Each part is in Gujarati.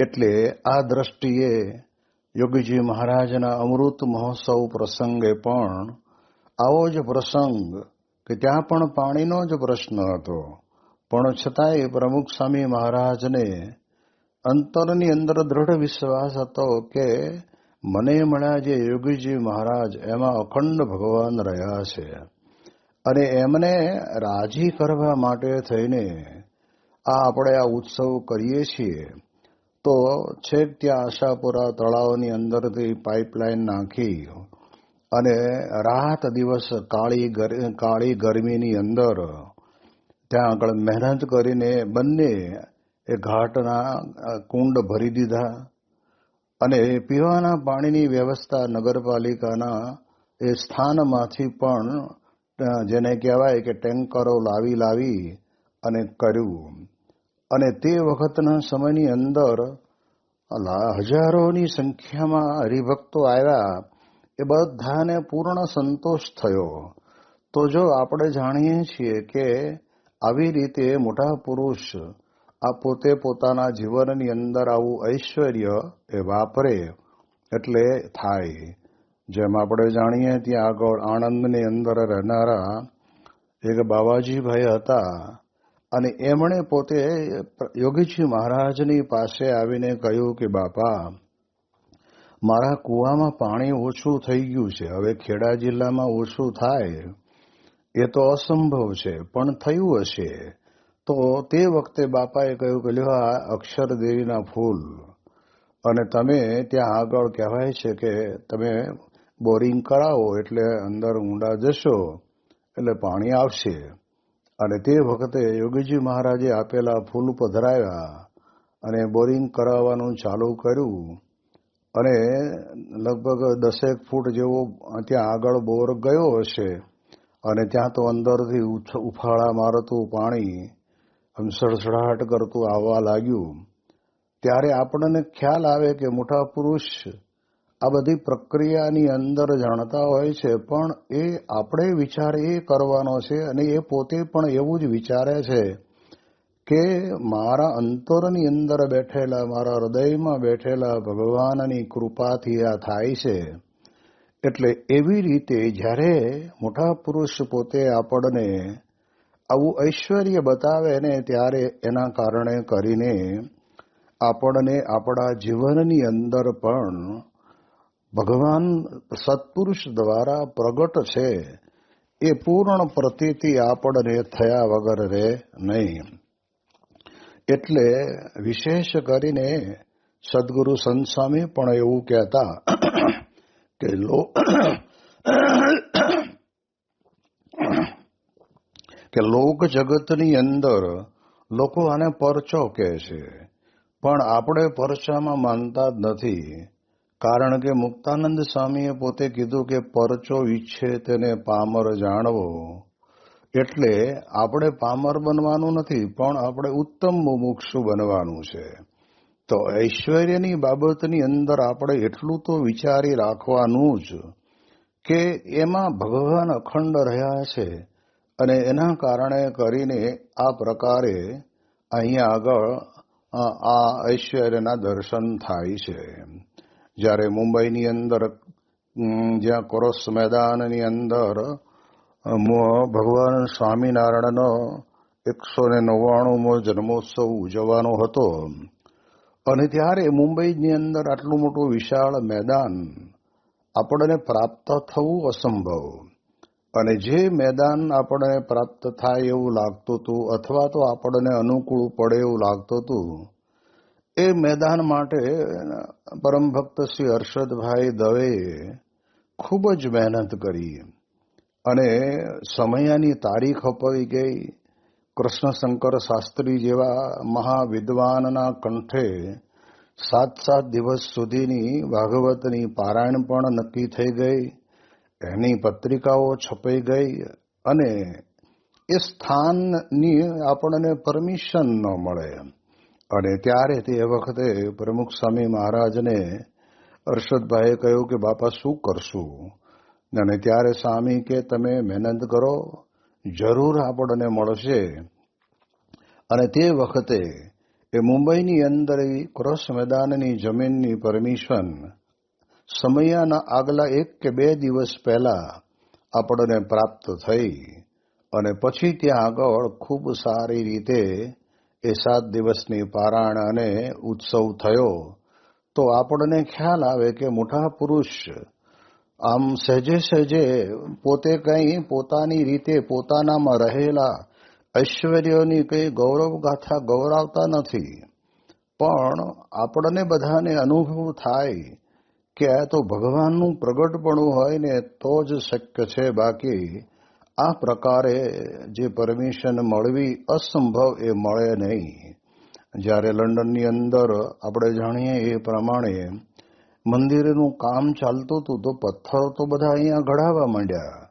એટલે આ દ્રષ્ટિએ યોગીજી મહારાજના અમૃત મહોત્સવ પ્રસંગે પણ આવો જ પ્રસંગ કે ત્યાં પણ પાણીનો જ પ્રશ્ન હતો. પણ છતાંય પ્રમુખ સ્વામી મહારાજને અંતરની અંદર દ્રઢ વિશ્વાસ હતો કે મને મળ્યા જે યોગીજી મહારાજ એમાં અખંડ ભગવાન રહ્યા છે. અને એમને રાજી કરવા માટે થઈને આ આપણે આ ઉત્સવ કરીએ છીએ. તો છેક ત્યાં આશાપુરા તળાવની અંદરથી પાઇપલાઇન નાખી અને રાત દિવસ કાળી કાળી ગરમીની અંદર ત્યાં આગળ મહેનત કરીને બંને એ ઘાટના કુંડ ભરી દીધા અને પીવાના પાણીની વ્યવસ્થા નગરપાલિકાના એ સ્થાનમાંથી પણ જેને કહેવાય કે ટેન્કરો લાવી લાવી અને કર્યું. અને તે વખતના સમયની અંદર હજારોની સંખ્યામાં હરિભક્તો આવ્યા. એ બધાને પૂર્ણ સંતોષ થયો. તો જો આપણે જાણીએ છીએ કે આવી રીતે મોટા પુરુષ આ પોતે પોતાના જીવનની અંદર આવું ઐશ્વર્ય એ વાપરે એટલે થાય. જેમ આપણે જાણીએ ત્યાં આગળ આણંદની અંદર રહેનારા એક બાવાજીભાઈ હતા. અને એમણે પોતે યોગીજી મહારાજની પાસે આવીને કહ્યું કે, બાપા, મારા કૂવામાં પાણી ઓછું થઈ ગયું છે. હવે ખેડા જિલ્લામાં ઓછું થાય. એ તો અસંભવ છે, પણ થયું હશે. તો તે વખતે બાપાએ કહ્યું કે, લ્યો આ અક્ષર દેવીના ફૂલ. અને તમે ત્યાં આગળ કહેવાય છે કે, તમે બોરિંગ કરાવો એટલે અંદર ઊંડા જશો, એટલે પાણી આવશે. અને તે વખતે યોગીજી મહારાજે આપેલા ફૂલ પધરાવ્યા અને બોરિંગ કરાવવાનું ચાલુ કર્યું અને લગભગ દસેક ફૂટ જેવો ત્યાં આગળ બોર ગયો હશે અને ત્યાં તો અંદરથી ઉફાળા મારતું પાણી આમ સડસડાટ કરતું આવવા લાગ્યું. ત્યારે આપણને ખ્યાલ આવે કે મોટા પુરુષ આ બધી પ્રક્રિયાની અંદર જાણતા હોય છે, પણ એ આપણે વિચાર એ કરવાનો છે અને એ પોતે પણ એવું જ વિચારે છે કે મારા અંતરની અંદર બેઠેલા, મારા હૃદયમાં બેઠેલા ભગવાનની કૃપાથી આ થાય છે. એટલે એવી રીતે જ્યારે મોટા પુરુષ પોતે આપણને આવું ઐશ્વર્ય બતાવે ને ત્યારે એના કારણે કરીને આપણને આપણા જીવનની અંદર પણ ભગવાન સત્પુરુષ દ્વારા પ્રગટ છે, એ પૂર્ણ પ્રતીતિ આપણને થયા વગર રહે નહીં. એટલે વિશેષ કરીને સદગુરુ સંત પણ એવું કહેતા કે લો કે લોક જગતની અંદર લોકો આને પરચો કહે છે. પણ આપણે પરચામાં માનતા જ નથી. કારણ કે મુક્તાનંદ સ્વામીએ પોતે કીધું કે પરચો ઈચ્છે તેને પામર જાણવો. એટલે આપણે પામર બનવાનું નથી, પણ આપણે ઉત્તમ મુમુક્ષુ બનવાનું છે. તો ઐશ્વર્યની બાબતની અંદર આપણે એટલું તો વિચારી રાખવાનું જ કે એમાં ભગવાન અખંડ રહ્યા છે અને એના કારણે કરીને આ પ્રકારે અહીંયા આગળ આ ઐશ્વર્યના દર્શન થાય છે. જ્યારે મુંબઈની અંદર જ્યાં કોરસ મેદાનની અંદર ભગવાન સ્વામિનારાયણનો એકસો ને નવ્વાણુંમો જન્મોત્સવ ઉજવવાનો હતો. અને ત્યારે મુંબઈની અંદર આટલું મોટું વિશાળ મેદાન આપણને પ્રાપ્ત થવું અસંભવ. અને જે મેદાન આપણને પ્રાપ્ત થાય એવું લાગતું હતું, અથવા તો આપણને અનુકૂળ પડે એવું લાગતું હતું એ મેદાન માટે પરમ ભક્ત શ્રી હર્ષદભાઈ દવેએ ખૂબ જ મહેનત કરી. અને સમયાની તારીખ અપાવી ગઈ. કૃષ્ણશંકર શાસ્ત્રી જેવા મહાવિદ્વાનના કંઠે સાત સાત દિવસ સુધીની ભાગવતની પારાયણ પણ નક્કી થઈ ગઈ. એની પત્રિકાઓ છપાઈ ગઈ અને એ સ્થાનની આપણને પરમિશન ન મળે અને ત્યારે તે વખતે પ્રમુખ સ્વામી મહારાજને અરશદભાઈએ કહ્યું કે, બાપા, શું કરશું? અને ત્યારે સ્વામી કે, તમે મહેનત કરો, જરૂર આપણને મળશે. અને તે વખતે એ મુંબઈની અંદર ક્રોસ મેદાનની જમીનની પરમિશન સમયના આગલા એક કે બે દિવસ પહેલા આપણને પ્રાપ્ત થઈ. અને પછી ત્યાં આગળ ખૂબ સારી રીતે એ સાત દિવસની પારાયણ અને ઉત્સવ થયો, તો આપણને ખ્યાલ આવે કે મોટા પુરુષ આમ સહેજે સહેજે પોતે કંઈ પોતાની રીતે પોતાનામાં રહેલા ઐશ્વર્યોની કંઈ ગૌરવગાથા ગૌરાવતા નથી. પણ આપણને બધાને અનુભવ થાય કે આ તો ભગવાનનું પ્રગટપણું હોય ને તો જ શક્ય છે બાકી આ પ્રકારે જે પરમિશન મળવી અસંભવ એ મળે નહીં. જ્યારે લંડનની અંદર આપણે જાણીએ એ પ્રમાણે મંદિરનું કામ ચાલતું હતું તો પથ્થરો તો બધા અહીંયા ઘડાવા માંડ્યા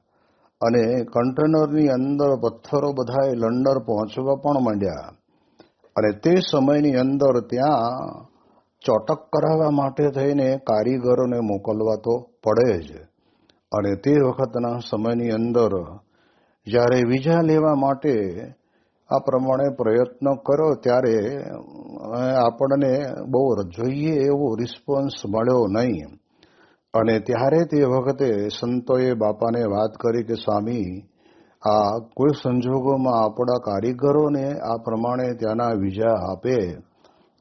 અને કન્ટેનરની અંદર પથ્થરો બધા લંડન પહોંચવા પણ માંડ્યા. અને તે સમયની અંદર ત્યાં ચોટક કરાવવા માટે થઈને કારીગરોને મોકલવા તો પડે જ. અને તે વખતના સમયની અંદર જ્યારે વિઝા લેવા માટે આ પ્રમાણે પ્રયત્ન કરો ત્યારે આપણને બહુ જોઈએ એવો રિસ્પોન્સ મળ્યો નહીં. અને ત્યારે તે વખતે સંતોએ બાપાને વાત કરી કે, સ્વામી, આ કોઈ સંજોગોમાં આપણા કારીગરોને આ પ્રમાણે ત્યાંના વિઝા આપે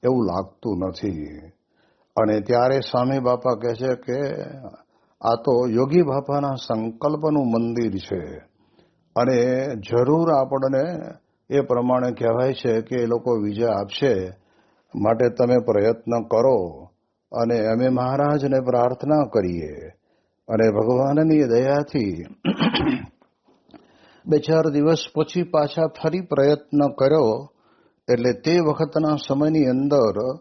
એવું લાગતું નથી. અને ત્યારે સ્વામી બાપા કહે છે કે, આ તો યોગી બાપાના સંકલ્પનું મંદિર છે. અને જરૂર આપણને એ પ્રમાણે કહેવાય છે કે એ લોકો વિજય આપશે. માટે તમે પ્રયત્ન કરો અને અમે મહારાજને પ્રાર્થના કરીએ. અને ભગવાનની દયાથી બે ચાર દિવસ પછી પાછા ફરી પ્રયત્ન કર્યો. એટલે તે વખતના સમયની અંદર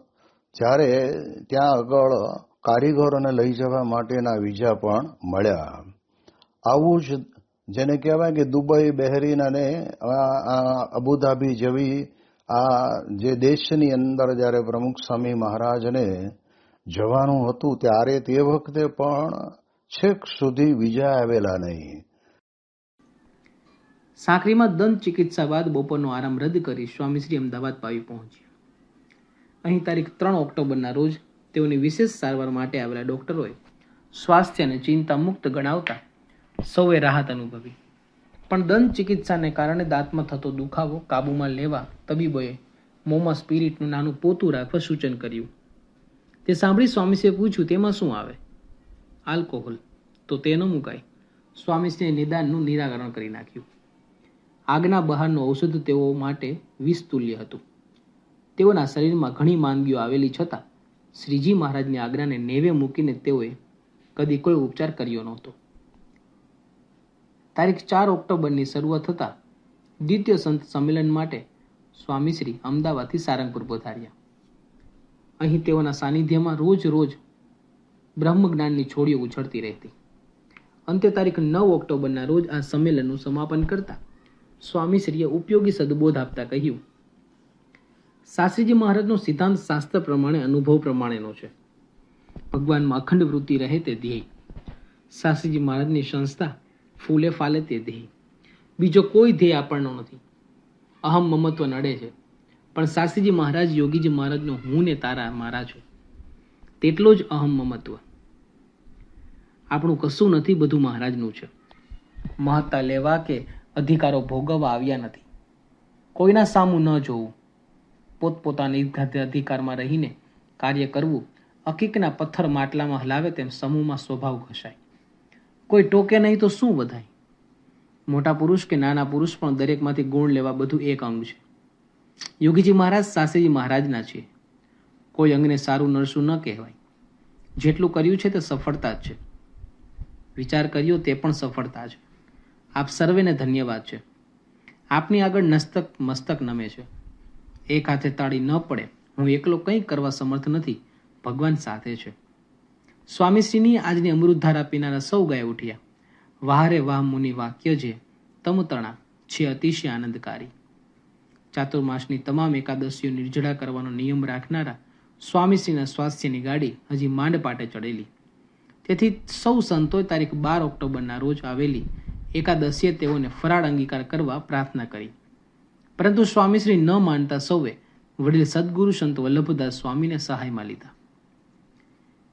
જ્યારે ત્યાં આગળ કારીગરોને લઈ જવા માટેના વિઝા પણ મળ્યા. આવું જ જેને કહેવાય કે દુબઈ, બહેરીન અને અબુધાબી જેવી આ જે દેશની અંદર જ્યારે પ્રમુખ સ્વામી મહારાજને જવાનું હતું, ત્યારે તે વખતે પણ છેક સુધી વિઝા આવેલા નહીં. સાંકરીમાં દંત ચિકિત્સા બાદ બપોરનો આરામ રદ કરી સ્વામીશ્રી અમદાવાદ પાવી પહોંચ્યા. અહીં તારીખ ત્રણ ઓક્ટોબરના રોજ તેઓની વિશેષ સારવાર માટે આવેલા ડોક્ટરોએ સ્વાસ્થ્યને ચિંતા મુક્ત ગણાવતા સૌએ રાહત અનુભવી. પણ દંત ચિકિત્સાને કારણે દાંતમાં થતો દુખાવો કાબૂમાં લેવા તબીબોએ મોમાં સ્પિરિટનું નાનું પોતું રાખવા સૂચન કર્યું. તે સાંભળી સ્વામીશ્રીએ પૂછ્યું, તેમાં શું આવે? આલ્કોહોલ. તો તે ન મુકાય. સ્વામીશ્રીએ નિદાનનું નિરાકરણ કરી નાખ્યું. આગના બહારનું ઔષધ તેઓ માટે વિસ્તુલ્ય હતું. તેઓના શરીરમાં ઘણી માંદગીઓ આવેલી છતાં શ્રીજી મહારાજની આજ્ઞાને નેવે મૂકીને તેઓએ કદી કોઈ ઉપચાર કર્યો નહોતો. તારીખ ચાર ઓક્ટોબરની શરૂઆત થતાં દ્વિતીય સંત સંમેલન માટે સ્વામીશ્રી અમદાવાદથી સારંગપુર પધાર્યા. અહીં તેઓના સાનિધ્યમાં રોજ રોજ બ્રહ્મજ્ઞાનની છોડીઓ ઉછળતી રહેતી. અંતે તારીખ નવ ઓક્ટોબરના રોજ આ સંમેલનનું સમાપન કરતા સ્વામીશ્રીએ ઉપયોગી સદબોધ આપતા કહ્યું શાસ્ત્રીજી મહારાજનો સિદ્ધાંત શાસ્ત્ર પ્રમાણે અનુભવ પ્રમાણેનો છે. ભગવાનમાં અખંડ વૃત્તિ રહે તે ધ્યેય. શાસ્ત્રીજી મહારાજની સંસ્થા ફૂલે ફાલે તે ધ્યેય બીજો કોઈ ધ્યેય આપણનો નથી. અહમ મમત્વ નડે છે. પણ શાસ્ત્રીજી મહારાજ, યોગીજી મહારાજનો હું ને તારા, મારા છું. તેટલો જ અહમ મમત્વ. આપણું કશું નથી બધું મહારાજનું છે. મહત્તા લેવા કે અધિકારો ભોગવવા આવ્યા નથી. કોઈના સામું ન જોવું. પોતપોતાની અધિકારમાં રહીને કાર્ય કરવું અકીકના પથ્થર માટલામાં હલાવે તેમ સમૂહમાં સ્વભાવ ઘસાય. કોઈ ટોકે નહીં તો શું વધાય? મોટા પુરુષ કે નાના પુરુષ પણ દરેકમાંથી ગુણ લેવા બધું એક અંગ છે. યોગીજી મહારાજ સાસરીજી મહારાજના છે. કોઈ અંગને સારું નરસું ન કહેવાય. જેટલું કર્યું છે તે સફળતા જ છે. વિચાર કર્યો તે પણ સફળતા છે. આપ સર્વેને ધન્યવાદ છે. આપની આગળ નસ્તક મસ્તક નમે છે. એક હાથે તાળી ન પડે. હું એકલો કંઈ કરવા સમર્થ નથી. ભગવાન સાથે છે. સ્વામીશ્રીની આજની અમૃતધારા પીનારા સૌ ગાય ઉઠ્યા. વાહરે વાહ મુનિ વાક્ય જે તમતણા છે અતિશય આનંદકારી. ચાતુર્માસની તમામ એકાદશીઓ નિર્જળા કરવાનો નિયમ રાખનારા સ્વામીશ્રીના સ્વાસ્થ્યની ગાડી હજી માંડ પાટે ચડેલી. તેથી સૌ સંતોએ તારીખ બાર ઓક્ટોબરના રોજ આવેલી એકાદશીએ તેઓને ફરાળ અંગીકાર કરવા પ્રાર્થના કરી. પરંતુ સ્વામીશ્રી ન માનતા સૌએ વડીલ સદગુરુ સંત વલ્લભદાસ સ્વામીને સહાયમાં લીધા.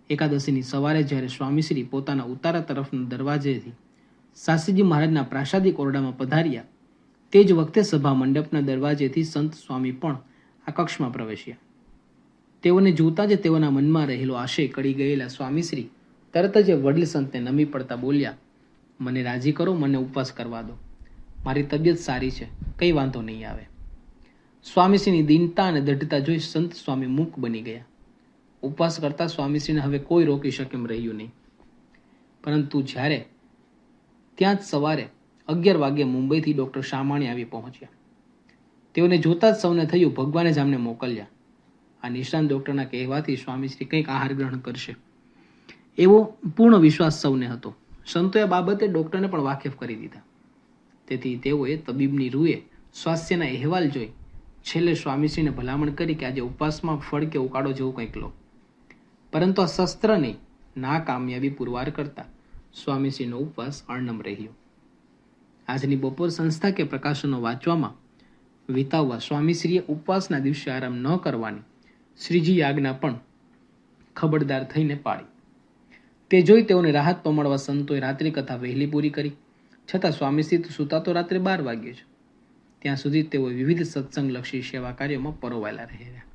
એકાદશીની સવારે જ્યારે સ્વામીશ્રી પોતાના ઉતારા તરફના દરવાજેથી શાસ્ત્રીજી મહારાજના પ્રાસાદિક ઓરડામાં પધાર્યા, તે જ વખતે સભા મંડપના દરવાજેથી સંત સ્વામી પણ આ કક્ષમાં પ્રવેશ્યા. તેઓને જોતા જ તેઓના મનમાં રહેલો આશય કડી ગયેલા સ્વામીશ્રી તરત જ વડીલ સંતને નમી પડતા બોલ્યા, મને રાજી કરો, મને ઉપવાસ કરવા દો. મારી તબિયત સારી છે, કંઈ વાંધો નહીં આવે. સ્વામીશ્રીની દીનતા અને દઢતા જોઈ સંત સ્વામી મૂક બની ગયા. ઉપવાસ કરતા સ્વામીશ્રીને હવે કોઈ રોકી શકે એમ રહ્યું નહીં. પરંતુ જ્યારે ત્યાં જ સવારે અગિયાર વાગ્યે મુંબઈથી ડૉક્ટર શામાણી આવી પહોંચ્યા. તેઓને જોતા જ સૌને થયું, ભગવાને જ આમને મોકલ્યા. આ નિષ્ણાંત ડૉક્ટરના કહેવાથી સ્વામીશ્રી કંઈક આહાર ગ્રહણ કરશે. એવો પૂર્ણ વિશ્વાસ સૌને હતો. સંતોએ બાબતે ડૉક્ટરને પણ વાકેફ કરી દીધા. તેથી તેઓએ તબીબની રૂએ સ્વાસ્થ્યના અહેવાલ જોઈ છેલ્લે સ્વામીશ્રીને ભલામણ કરી કે આજે ઉપવાસમાં ફળ કે ઉકાળો જેવું કંઈક લો. પરંતુ આ શસ્ત્રની ના કામયાબી પુરવાર કરતા સ્વામીશ્રીનો ઉપવાસ અણનમ રહ્યો. આજની બપોર સંસ્થા કે પ્રકાશનો વાંચવામાં વિતાવવા સ્વામીશ્રીએ ઉપવાસના દિવસે આરામ ન કરવાની શ્રીજી આજ્ઞા પણ ખબરદાર થઈને પાડી તે જોઈ તેઓને રાહત પમાડવા સંતોએ રાત્રિ કથા વહેલી પૂરી કરી. છતાં સ્વામીશ્રી તો સુતા તો રાત્રે બાર વાગ્યે છે ત્યાં સુધી તેઓ વિવિધ સત્સંગલક્ષી સેવા કાર્યોમાં પરોવાયેલા રહ્યા